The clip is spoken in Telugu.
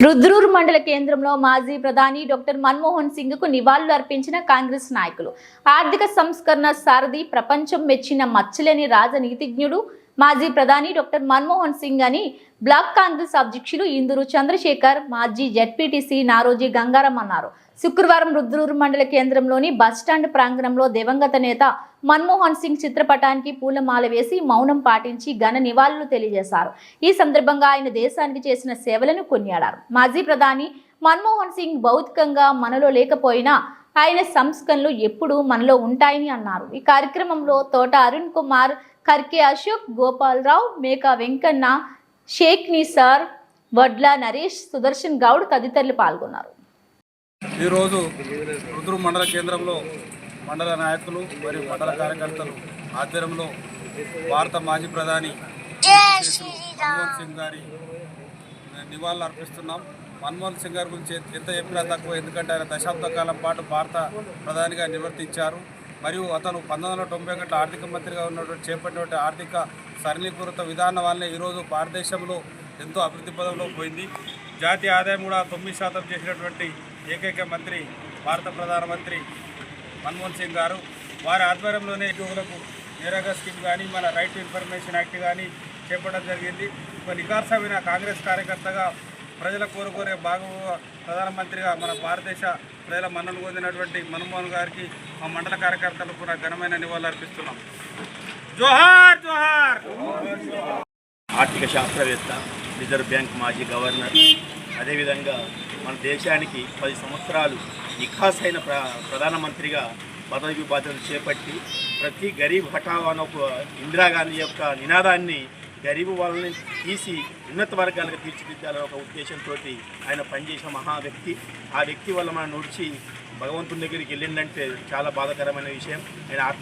రుద్రూరు మండల కేంద్రంలో మాజీ ప్రధాని డాక్టర్ మన్మోహన్ సింగ్కు నివాళులు అర్పించిన కాంగ్రెస్ నాయకులు. ఆర్థిక సంస్కరణ సారథి ప్రపంచం మెచ్చిన మచ్చలేని రాజనీతిజ్ఞుడు మాజీ ప్రధాని డాక్టర్ మన్మోహన్ సింగ్ అని బ్లాక్ కాంగ్రెస్ అధ్యక్షులు ఇందూరు చంద్రశేఖర్ మాజీ జడ్పీటీసీ నారోజీ గంగారం అన్నారు. శుక్రవారం రుద్రూరు మండల కేంద్రంలోని బస్టాండ్ ప్రాంగణంలో దివంగత నేత మన్మోహన్ సింగ్ చిత్రపటానికి పూలమాల వేసి మౌనం పాటించి ఘన నివాళులు తెలియజేశారు. ఈ సందర్భంగా ఆయన దేశానికి చేసిన సేవలను కొనియాడారు. మాజీ ప్రధాని మన్మోహన్ సింగ్ భౌతికంగా మనలో లేకపోయినా ఆయన సంస్కరణలు ఎప్పుడూ మనలో ఉంటాయని అన్నారు. ఈ కార్యక్రమంలో తోట అరుణ్ కుమార్ కర్కే అశోక్ గోపాలరావు మేకా వెంకన్న షేక్ నిసార్ వడ్ల నరేష్ సుదర్శన్ గౌడ్ తదితరులు పాల్గొన్నారు. ఈరోజు రుద్రు మండల కేంద్రంలో మండల నాయకులు మరియు మండల కార్యకర్తలు ఆధ్వర్యంలో భారత మాజీ ప్రధాని మన్మోహన్ సింగ్ గారి నివాళులు అర్పిస్తున్నాం. మన్మోహన్ సింగ్ గారి గురించి ఎంత చెప్పినా తక్కువ ఎందుకంటే ఆయన దశాబ్ద కాలం పాటు భారత ప్రధానిగా నిర్వర్తించారు. మరియు అతను పంతొమ్మిది వందల తొంభై ఒకటి ఆర్థిక మంత్రిగా ఉన్నటువంటి చేపట్టినటువంటి ఆర్థిక సరళీకృత విధానం వల్లనే ఈరోజు భారతదేశంలో ఎంతో అభివృద్ధి పదంలో పోయింది. జాతీయ ఆదాయం కూడా తొమ్మిది శాతం చేసినటువంటి ఏకైక మంత్రి భారత ప్రధానమంత్రి మన్మోహన్ సింగ్ గారు. వారి ఆధ్వర్యంలోనే ఉద్యోగులకు నేరగా స్కీమ్ కానీ మన రైట్ టు ఇన్ఫర్మేషన్ యాక్ట్ కానీ చేపట్టడం జరిగింది. ఒక నికార్సమైన కాంగ్రెస్ కార్యకర్తగా ప్రజల కోరుకోరే బాగు ప్రధానమంత్రిగా మన భారతదేశ ప్రజల మన్నను పొందినటువంటి మన్మోహన్ గారికి మా మండల కార్యకర్తలు కూడా ఘనమైన నివాళులు అర్పిస్తున్నాం. జోహార్ జోహార్! ఆర్థిక శాస్త్రవేత్త రిజర్వ్ బ్యాంక్ మాజీ గవర్నర్ అదేవిధంగా మన దేశానికి పది సంవత్సరాలు నిఖాసైన ప్ర ప్రధానమంత్రిగా పదవి బాధ్యతలు చేపట్టి ప్రతి గరీబ్ హఠావ్ ఒక ఇందిరాగాంధీ యొక్క నినాదాన్ని గరీబు వాళ్ళని తీసి ఉన్నత వర్గాలకు తీర్చిదిద్దాలనే ఒక ఉద్దేశంతో ఆయన పనిచేసిన మహా వ్యక్తి. ఆ వ్యక్తి వల్ల మనం నడిచి భగవంతుని దగ్గరికి వెళ్ళిందంటే చాలా బాధాకరమైన విషయం. ఆయన ఆత్మ